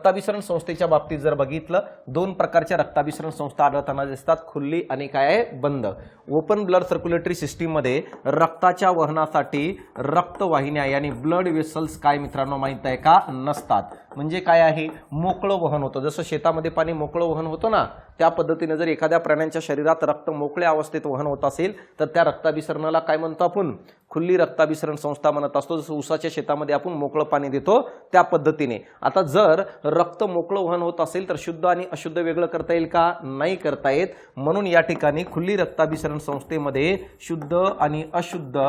रक्ताभिसरण संस्थेच्या बाबतीत जर बघितलं दोन प्रकारच्या रक्ताभिसरण संस्था आढळताना दिसतात. खुल्ली आणि काय आहे? बंद. ओपन ब्लड सर्क्युलेटरी सिस्टीममध्ये रक्ताच्या वहनासाठी रक्तवाहिन्या यानी ब्लड वेसल्स काय मित्रांनो माहीत आहे का? नसतात. म्हणजे काय आहे? मोकळं वहन होतं. जसं शेतामध्ये पाणी मोकळं वहन होतं ना त्या पद्धतीने जर एखाद्या प्राण्यांच्या शरीरात रक्त मोकळ्या अवस्थेत वहन होत असेल तर त्या रक्ताभिसरणाला काय म्हणतो आपण? खुल्ली रक्ताभिसरण संस्था म्हणत असतो जसं ऊसाच्या शेतामध्ये आपण मोकळं पाणी देतो त्या पद्धतीने. आता जर रक्त मोकळं वहन होत असेल तर शुद्ध आणि अशुद्ध वेगळं करता येईल का? नाही करता येत. म्हणून या ठिकाणी खुल्ली रक्ताभिसरण संस्थेमध्ये शुद्ध आणि अशुद्ध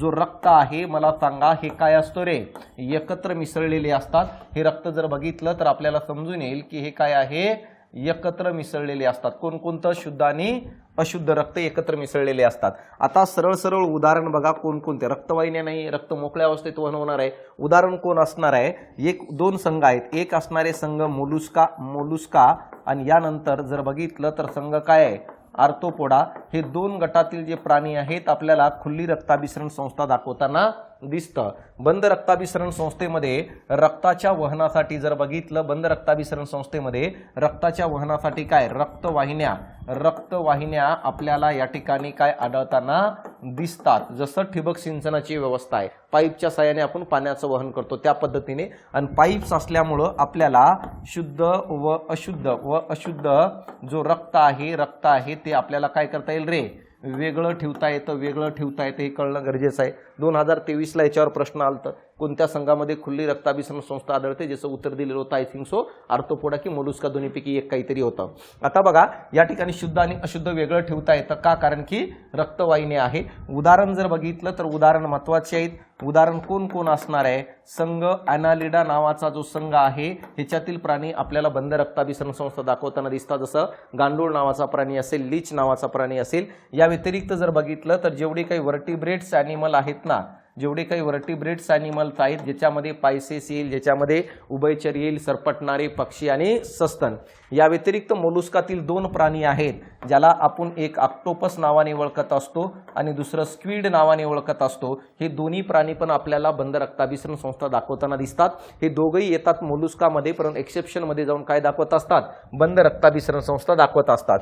जो रक्त आहे मला सांगा हे काय असतो रे? एकत्र मिसळलेले असतात. हे रक्त जर बघितलं तर आपल्याला समजून येईल की हे काय आहे? एकत्र मिसळलेले असतात. कोणकोणतं शुद्ध आणि अशुद्ध रक्त एकत्र मिसळलेले असतात. आता सरळ सरळ उदाहरण बघा कोणकोणते. रक्तवाहिन्या नाही रक्त मोकळ्या अवस्थेत वहन होणार आहे. उदाहरण कोण असणार आहे? एक दोन संघ आहेत. एक असणारे संघ मोलुस्का मोलुस्का आणि यानंतर जर बघितलं तर संघ काय आहे? आर्थोपोडा हे दोन गटातील जे प्राणी आहेत आपल्याला खुल्ली रक्ताभिसरण संस्था दाखवताना दिसतं. बंद रक्ताभिसरण संस्थेमध्ये रक्ताच्या वहनासाठी जर बघितलं बंद रक्ताभिसरण संस्थेमध्ये रक्ताच्या वहनासाठी काय? रक्तवाहिन्या. रक्तवाहिन्या आपल्याला या ठिकाणी काय आढळताना दिसतात. जसं ठिबक सिंचनाची व्यवस्था आहे. पाईपच्या साह्याने आपण पाण्याचं वहन करतो त्या पद्धतीने. आणि पाईप्स असल्यामुळं आपल्याला शुद्ध व अशुद्ध व अशुद्ध जो रक्त आहे रक्त आहे ते आपल्याला काय करता येईल रे? वेगळं ठेवता येतं वेगळं ठेवता येतं हे कळणं गरजेचं आहे. दोन हजार तेवीसला याच्यावर प्रश्न आलतं. कोणत्या संघामध्ये खुल्ली रक्ताभिसरण संस्था आढळते ज्याचं उत्तर दिलेलं होतं आय थिंक सो आर्थोपोडा की मोलुस्का दोन्हीपैकी एक काहीतरी होतं. आता बघा या ठिकाणी शुद्ध आणि अशुद्ध वेगळं ठेवता येतं. का? कारण की रक्तवाहिनी आहे. उदाहरण जर बघितलं तर उदाहरण महत्त्वाचे आहेत. उदाहरण कोण कोण असणार आहे? संघ अॅनालिडा नावाचा जो संघ आहे ह्याच्यातील प्राणी आपल्याला बंद रक्ताभिसरण संस्था दाखवताना दिसतात. जसं गांडूळ नावाचा प्राणी असेल लीच नावाचा प्राणी असेल. या व्यतिरिक्त जर बघितलं तर जेवढी काही वर्टिब्रेट्स ॲनिमल आहेत ना जेवढे काही व्हर्टिब्रेट्स अॅनिमल्स आहेत ज्याच्यामध्ये पायसेस येईल ज्याच्यामध्ये उभयचर येईल सरपटणारे पक्षी आणि सस्तन. या व्यतिरिक्त मोलुस्कातील दोन प्राणी आहेत ज्याला आपण एक ऑक्टोपस नावाने ओळखत असतो आणि दुसरं स्क्विड नावाने ओळखत असतो. हे दोन्ही प्राणी पण आपल्याला बंद रक्ताभिसरण संस्था दाखवताना दिसतात. हे दोघंही येतात मोलुस्कामध्ये परंतु एक्सेप्शनमध्ये जाऊन काय दाखवत असतात? बंद रक्ताभिसरण संस्था दाखवत असतात.